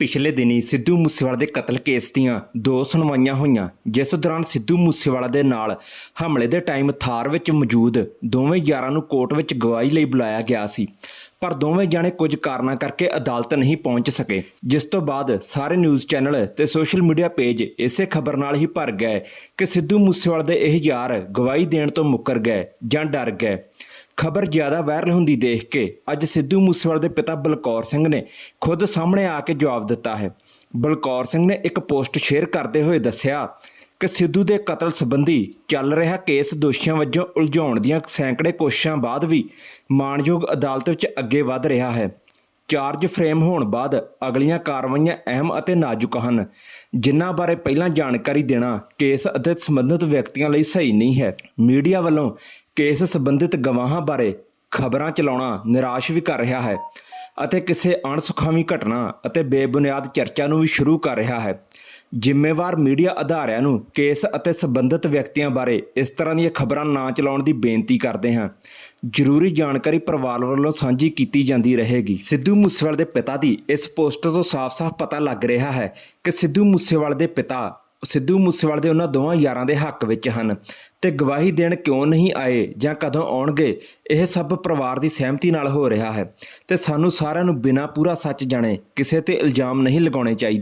ਪਿਛਲੇ ਦਿਨੀ ਸਿੱਧੂ ਮੂਸੇਵਾਲਾ ਦੇ ਕਤਲ ਕੇਸ ਦੀਆਂ ਦੋ ਸੁਣਵਾਈਆਂ ਹੋਈਆਂ, ਜਿਸ ਦੌਰਾਨ ਸਿੱਧੂ ਮੂਸੇਵਾਲਾ ਦੇ ਨਾਲ ਹਮਲੇ ਦੇ ਟਾਈਮ ਥਾਰ ਵਿੱਚ ਮੌਜੂਦ ਦੋਵੇਂ ਯਾਰਾਂ ਨੂੰ ਕੋਰਟ ਵਿੱਚ ਗਵਾਹੀ ਲਈ ਬੁਲਾਇਆ ਗਿਆ ਸੀ, ਪਰ ਦੋਵੇਂ ਜਾਣੇ ਕੁਝ ਕਾਰਨਾਂ ਕਰਕੇ ਅਦਾਲਤ ਨਹੀਂ ਪਹੁੰਚ ਸਕੇ। ਜਿਸ ਤੋਂ ਬਾਅਦ ਸਾਰੇ ਨਿਊਜ਼ ਚੈਨਲ ਤੇ ਸੋਸ਼ਲ ਮੀਡੀਆ ਪੇਜ ਇਸੇ ਖਬਰ ਨਾਲ ਹੀ ਭਰ ਗਏ ਕਿ ਸਿੱਧੂ ਮੂਸੇਵਾਲਾ ਦੇ ਇਹ ਯਾਰ ਗਵਾਹੀ ਦੇਣ ਤੋਂ ਮੁੱਕਰ ਗਏ ਜਾਂ ਡਰ ਗਏ। ਖਬਰ ਜ਼ਿਆਦਾ ਵਾਇਰਲ ਹੁੰਦੀ ਦੇਖ ਕੇ ਅੱਜ ਸਿੱਧੂ ਮੂਸੇਵਾਲੇ ਦੇ ਪਿਤਾ ਬਲਕੌਰ ਸਿੰਘ ਨੇ ਖੁਦ ਸਾਹਮਣੇ ਆ ਕੇ ਜਵਾਬ ਦਿੱਤਾ ਹੈ। ਬਲਕੌਰ ਸਿੰਘ ਨੇ ਇੱਕ ਪੋਸਟ ਸ਼ੇਅਰ ਕਰਦੇ ਹੋਏ ਦੱਸਿਆ ਕਿ ਸਿੱਧੂ ਦੇ ਕਤਲ ਸੰਬੰਧੀ ਚੱਲ ਰਿਹਾ ਕੇਸ ਦੋਸ਼ੀਆਂ ਵਜੋਂ ਉਲਝਾਉਣ ਦੀਆਂ ਸੈਂਕੜੇ ਕੋਸ਼ਿਸ਼ਾਂ ਬਾਅਦ ਵੀ ਮਾਣਯੋਗ ਅਦਾਲਤ ਵਿੱਚ ਅੱਗੇ ਵਧ ਰਿਹਾ ਹੈ। ਚਾਰਜ ਫਰੇਮ ਹੋਣ ਬਾਅਦ ਅਗਲੀਆਂ ਕਾਰਵਾਈਆਂ ਅਹਿਮ ਅਤੇ ਨਾਜ਼ੁਕ ਹਨ, ਜਿਨ੍ਹਾਂ ਬਾਰੇ ਪਹਿਲਾਂ ਜਾਣਕਾਰੀ ਦੇਣਾ ਕੇਸ ਅਤੇ ਸੰਬੰਧਿਤ ਵਿਅਕਤੀਆਂ ਲਈ ਸਹੀ ਨਹੀਂ ਹੈ। ਮੀਡੀਆ ਵੱਲੋਂ ਕੇਸ ਸੰਬੰਧਿਤ ਗਵਾਹਾਂ ਬਾਰੇ ਖਬਰਾਂ ਚਲਾਉਣਾ ਨਿਰਾਸ਼ ਵੀ ਕਰ ਰਿਹਾ ਹੈ ਅਤੇ ਕਿਸੇ ਅਣਸੁਖਾਵੀ ਘਟਨਾ ਅਤੇ ਬੇਬੁਨਿਆਦ ਚਰਚਾ ਨੂੰ ਵੀ ਸ਼ੁਰੂ ਕਰ ਰਿਹਾ ਹੈ। ਜ਼ਿੰਮੇਵਾਰ ਮੀਡੀਆ ਅਧਾਰਿਆਂ ਨੂੰ ਕੇਸ ਅਤੇ ਸੰਬੰਧਿਤ ਵਿਅਕਤੀਆਂ ਬਾਰੇ ਇਸ ਤਰ੍ਹਾਂ ਦੀਆਂ ਖਬਰਾਂ ਨਾ ਚਲਾਉਣ ਦੀ ਬੇਨਤੀ ਕਰਦੇ ਹਾਂ। ਜ਼ਰੂਰੀ ਜਾਣਕਾਰੀ ਪਰਿਵਾਰ ਵੱਲੋਂ ਸਾਂਝੀ ਕੀਤੀ ਜਾਂਦੀ ਰਹੇਗੀ। ਸਿੱਧੂ ਮੂਸੇਵਾਲੇ ਦੇ ਪਿਤਾ ਦੀ ਇਸ ਪੋਸਟ ਤੋਂ ਸਾਫ਼-ਸਾਫ਼ ਪਤਾ ਲੱਗ ਰਿਹਾ ਹੈ ਕਿ ਸਿੱਧੂ ਮੂਸੇਵਾਲੇ ਦੇ ਪਿਤਾ ਸਿੱਧੂ ਮੂਸੇਵਾਲੇ ਦੇ ਉਹਨਾਂ ਦੋਵਾਂ ਯਾਰਾਂ ਦੇ ਹੱਕ ਵਿੱਚ ਹਨ। ਤੇ ਗਵਾਹੀ ਦੇਣ ਕਿਉਂ ਨਹੀਂ ਆਏ ਜਾਂ ਕਦੋਂ ਆਉਣਗੇ, ਇਹ ਸਭ ਪਰਿਵਾਰ ਦੀ ਸਹਿਮਤੀ ਨਾਲ ਹੋ ਰਿਹਾ ਹੈ। ਤੇ ਸਾਨੂੰ ਸਾਰਿਆਂ ਨੂੰ ਬਿਨਾਂ ਪੂਰਾ ਸੱਚ ਜਾਣੇ, ਕਿਸੇ ਤੇ ਇਲਜ਼ਾਮ ਨਹੀਂ ਲਗਾਉਣੇ ਚਾਹੀਦੇ।